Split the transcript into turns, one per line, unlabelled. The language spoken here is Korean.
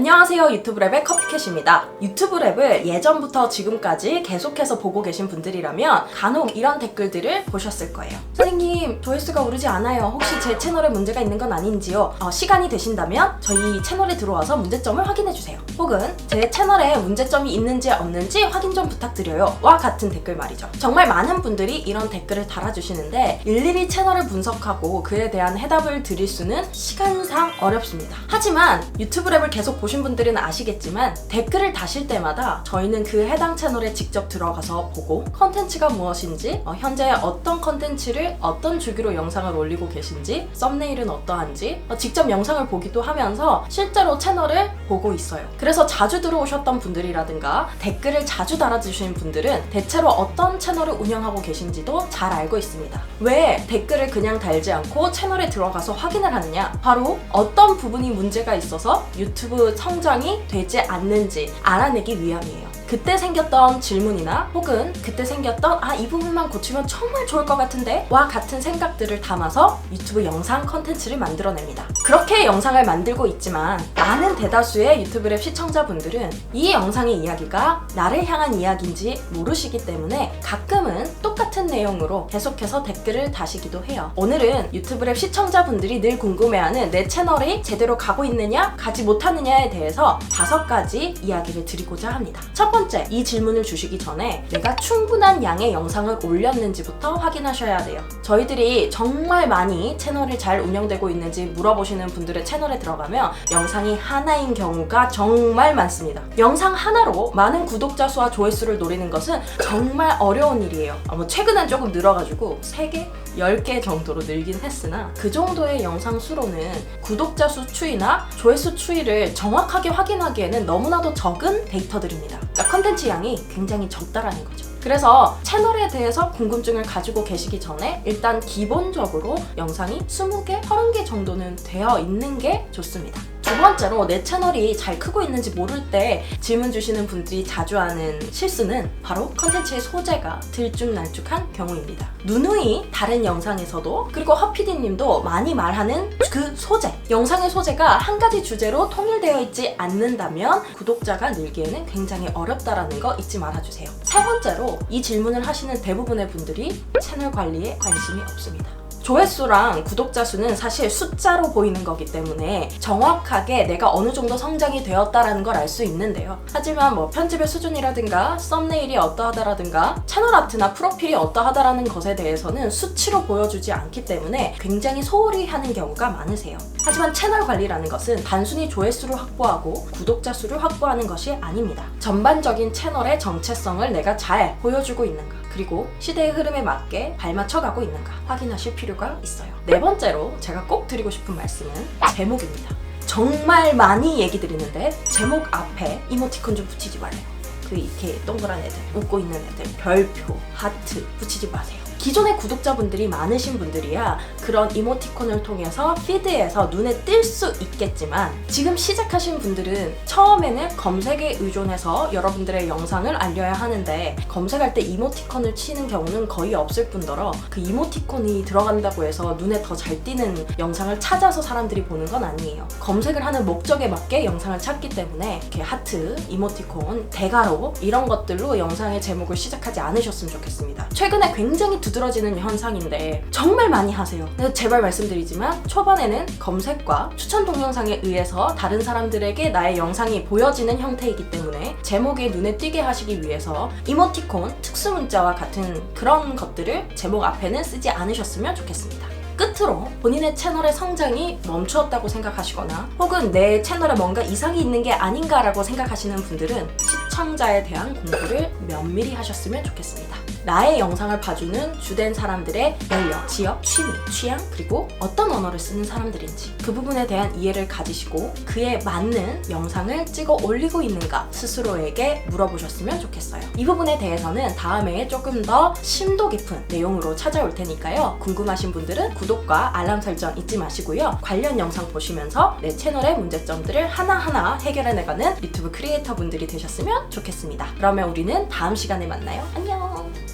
안녕하세요 유튜브랩의 커피캣입니다. 유튜브랩을 예전부터 지금까지 계속해서 보고 계신 분들이라면 간혹 이런 댓글들을 보셨을 거예요. 선생님 조회수가 오르지 않아요. 혹시 제 채널에 문제가 있는 건 아닌지요? 어, 시간이 되신다면 저희 채널에 들어와서 문제점을 확인해주세요. 혹은 제 채널에 문제점이 있는지 없는지 확인 좀 부탁드려요. 와 같은 댓글 말이죠. 정말 많은 분들이 이런 댓글을 달아주시는데 일일이 채널을 분석하고 그에 대한 해답을 드릴 수는 시간상 어렵습니다. 하지만 유튜브랩을 계속 보신 분들은 아시겠지만 댓글을 다실 때마다 저희는 그 해당 채널에 직접 들어가서 보고 컨텐츠가 무엇인지 어, 현재 어떤 컨텐츠를 어떤 주기로 영상을 올리고 계신지 썸네일은 어떠한지 어, 직접 영상을 보기도 하면서 실제로 채널을 보고 있어요. 그래서 자주 들어오셨던 분들이라든가 댓글을 자주 달아주시는 분들은 대체로 어떤 채널을 운영하고 계신지도 잘 알고 있습니다. 왜 댓글을 그냥 달지 않고 채널에 들어가서 확인을 하느냐? 바로 어떤 부분이 문제가 있어서 유튜브 성장이 되지 않는지 알아내기 위함이에요. 그때 생겼던 질문이나 혹은 그때 생겼던 아 이 부분만 고치면 정말 좋을 것 같은데 와 같은 생각들을 담아서 유튜브 영상 컨텐츠를 만들어냅니다. 그렇게 영상을 만들고 있지만 많은 대다수의 유튜브랩 시청자분들은 이 영상의 이야기가 나를 향한 이야기인지 모르시기 때문에 가끔은 똑같은 내용으로 계속해서 댓글을 다시기도 해요. 오늘은 유튜브랩 시청자분들이 늘 궁금해하는 내 채널이 제대로 가고 있느냐 가지 못하느냐에 대해서 다섯 가지 이야기를 드리고자 합니다. 첫 번째, 이 질문을 주시기 전에 내가 충분한 양의 영상을 올렸는지부터 확인하셔야 돼요. 저희들이 정말 많이 채널이 잘 운영되고 있는지 물어보시는 분들의 채널에 들어가면 영상이 하나인 경우가 정말 많습니다. 영상 하나로 많은 구독자 수와 조회수를 노리는 것은 정말 어려운 일이에요. 최근엔 조금 늘어가지고 3개? 10개 정도로 늘긴 했으나 그 정도의 영상 수로는 구독자 수 추이나 조회수 추이를 정확하게 확인하기에는 너무나도 적은 데이터들입니다. 그러니까 컨텐츠 양이 굉장히 적다라는 거죠. 그래서 채널에 대해서 궁금증을 가지고 계시기 전에 일단 기본적으로 영상이 20개, 30개 정도는 되어 있는 게 좋습니다. 두 번째로 내 채널이 잘 크고 있는지 모를 때 질문 주시는 분들이 자주 하는 실수는 바로 컨텐츠의 소재가 들쭉날쭉한 경우입니다. 누누이 다른 영상에서도 그리고 허피디님도 많이 말하는 그 소재 영상의 소재가 한 가지 주제로 통일되어 있지 않는다면 구독자가 늘기에는 굉장히 어렵다라는 거 잊지 말아주세요. 세 번째로 이 질문을 하시는 대부분의 분들이 채널 관리에 관심이 없습니다. 조회수랑 구독자 수는 사실 숫자로 보이는 거기 때문에 정확하게 내가 어느 정도 성장이 되었다라는 걸 알 수 있는데요. 하지만 뭐 편집의 수준이라든가 썸네일이 어떠하다라든가 채널 아트나 프로필이 어떠하다라는 것에 대해서는 수치로 보여주지 않기 때문에 굉장히 소홀히 하는 경우가 많으세요. 하지만 채널 관리라는 것은 단순히 조회수를 확보하고 구독자 수를 확보하는 것이 아닙니다. 전반적인 채널의 정체성을 내가 잘 보여주고 있는가 그리고 시대의 흐름에 맞게 발맞춰 가고 있는가 확인하실 필요 가 있어요. 네 번째로 제가 꼭 드리고 싶은 말씀은 제목입니다. 정말 많이 얘기 드리는데 제목 앞에 이모티콘 좀 붙이지 말래요. 그 이렇게 동그란 애들, 웃고 있는 애들, 별표, 하트 붙이지 마세요. 기존의 구독자분들이 많으신 분들이야 그런 이모티콘을 통해서 피드에서 눈에 띌 수 있겠지만 지금 시작하신 분들은 처음에는 검색에 의존해서 여러분들의 영상을 알려야 하는데 검색할 때 이모티콘을 치는 경우는 거의 없을 뿐더러 그 이모티콘이 들어간다고 해서 눈에 더 잘 띄는 영상을 찾아서 사람들이 보는 건 아니에요. 검색을 하는 목적에 맞게 영상을 찾기 때문에 이렇게 하트, 이모티콘, 대가로 이런 것들로 영상의 제목을 시작하지 않으셨으면 좋겠습니다. 최근에 굉장히 두 드러지는 현상인데 정말 많이 하세요. 그래서 제발 말씀드리지만 초반에는 검색과 추천 동영상에 의해서 다른 사람들에게 나의 영상이 보여지는 형태이기 때문에 제목에 눈에 띄게 하시기 위해서 이모티콘, 특수 문자와 같은 그런 것들을 제목 앞에는 쓰지 않으셨으면 좋겠습니다. 끝으로 본인의 채널의 성장이 멈추었다고 생각하시거나 혹은 내 채널에 뭔가 이상이 있는 게 아닌가라고 생각하시는 분들은 시청자에 대한 공부를 면밀히 하셨으면 좋겠습니다. 나의 영상을 봐주는 주된 사람들의 연령, 지역, 취미, 취향, 그리고 어떤 언어를 쓰는 사람들인지 그 부분에 대한 이해를 가지시고 그에 맞는 영상을 찍어 올리고 있는가 스스로에게 물어보셨으면 좋겠어요. 이 부분에 대해서는 다음에 조금 더 심도 깊은 내용으로 찾아올 테니까요. 궁금하신 분들은 구독과 알람 설정 잊지 마시고요. 관련 영상 보시면서 내 채널의 문제점들을 하나하나 해결해 나가는 유튜브 크리에이터 분들이 되셨으면 좋겠습니다. 그러면 우리는 다음 시간에 만나요. 안녕!